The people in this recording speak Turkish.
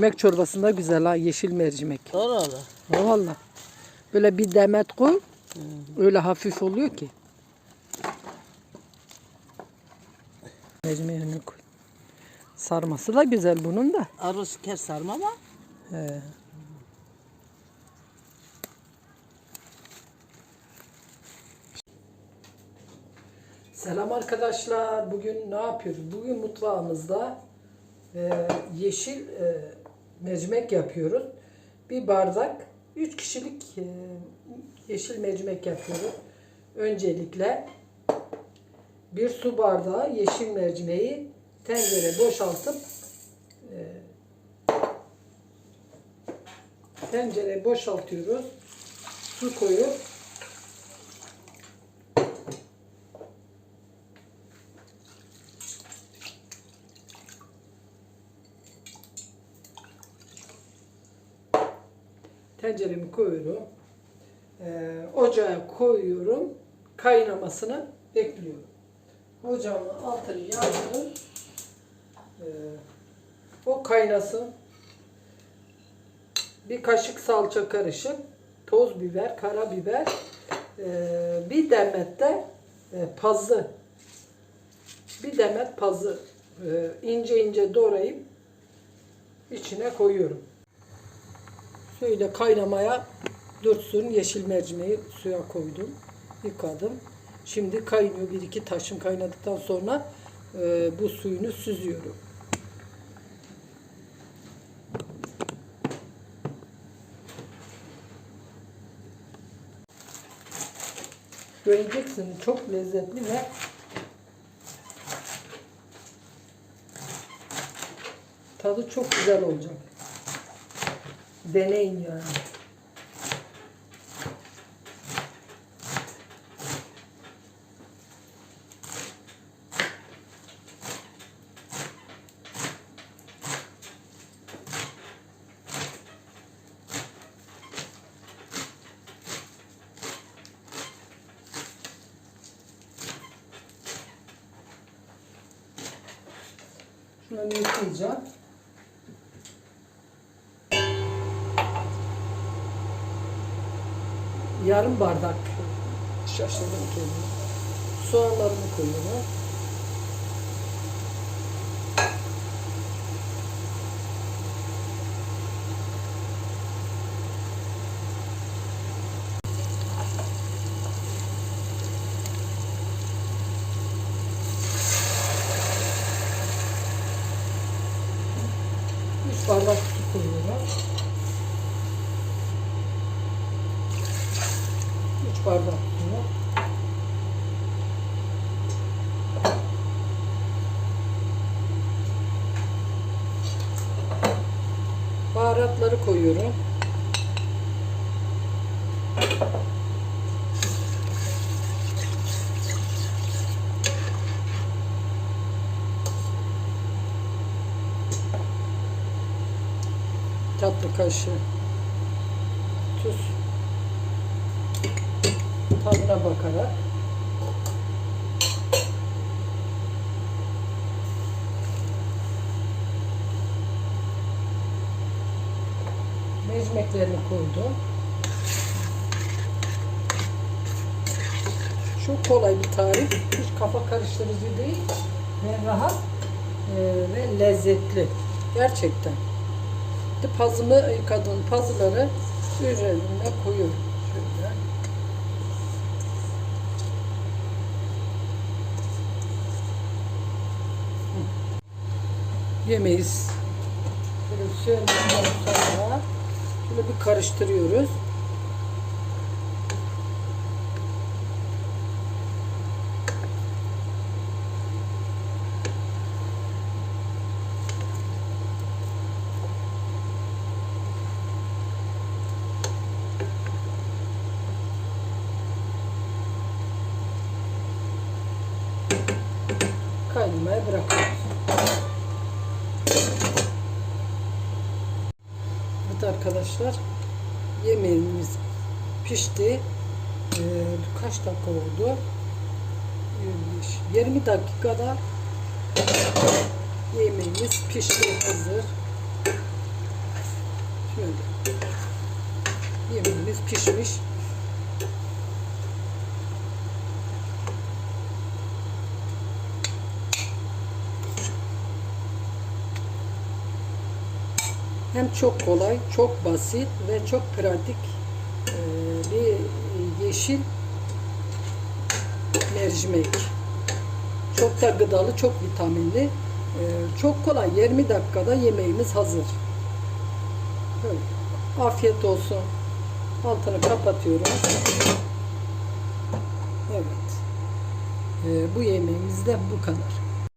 mercimek çorbasında güzel ha yeşil mercimek. Doğru. Ha valla. Böyle bir demet koy. Öyle hafif oluyor ki. Mercimeğini koy. Sarması da güzel bunun da. Aruz kes sarma He. Selam arkadaşlar. Bugün ne yapıyoruz? Bugün mutfağımızda e, yeşil e, mercimek yapıyoruz. Bir bardak, 3 kişilik e, yeşil mercimek yapıyoruz. Öncelikle bir su bardağı yeşil mercimeği tencereye boşaltıp tencereye boşaltıyoruz. Su koyup tenceremi koyuyorum. Ee, ocağa koyuyorum. Kaynamasını bekliyorum. Ocağımın altını yaktım. Ee, o kaynasın. Bir kaşık salça karışık, toz biber, karabiber, ee, bir demet de e, pazı, bir demet pazı e, ince ince doğrayıp içine koyuyorum. Şöyle kaynamaya dursun. Yeşil mercimeği suya koydum. Yıkadım. Şimdi kaynıyor. Bir iki taşım kaynadıktan sonra e, bu suyunu süzüyorum. Göreceksin çok lezzetli ve tadı çok güzel olacak. Deneyin yani. Şunu yıkayacağım. Yarım bardak şaşırdım kendimi. Soğanlarını koyuyorum. Bardak su koyuyorum. Bardak su. Baharatları koyuyorum. tatlı kaşığı tuz tadına bakarak mercimeklerini koydum. Çok kolay bir tarif. Hiç kafa karıştırıcı değil. Ve rahat e, ve lezzetli. Gerçekten. Pazımı yıkadığım pazıları üzerine koyuyorum. Şöyle. Yemeyiz. Şöyle söndükten sonra şöyle bir karıştırıyoruz. kaynamaya bırakıyoruz. Evet arkadaşlar yemeğimiz pişti. Ee, kaç dakika oldu? 25, 20 dakikada yemeğimiz pişti hazır. Böyle. Yemeğimiz pişmiş. Hem çok kolay, çok basit ve çok pratik eee, bir yeşil mercimek. Çok da gıdalı, çok vitaminli. Eee, çok kolay. 20 dakikada yemeğimiz hazır. Böyle. Afiyet olsun. Altını kapatıyorum. Evet. Eee, bu yemeğimiz de bu kadar.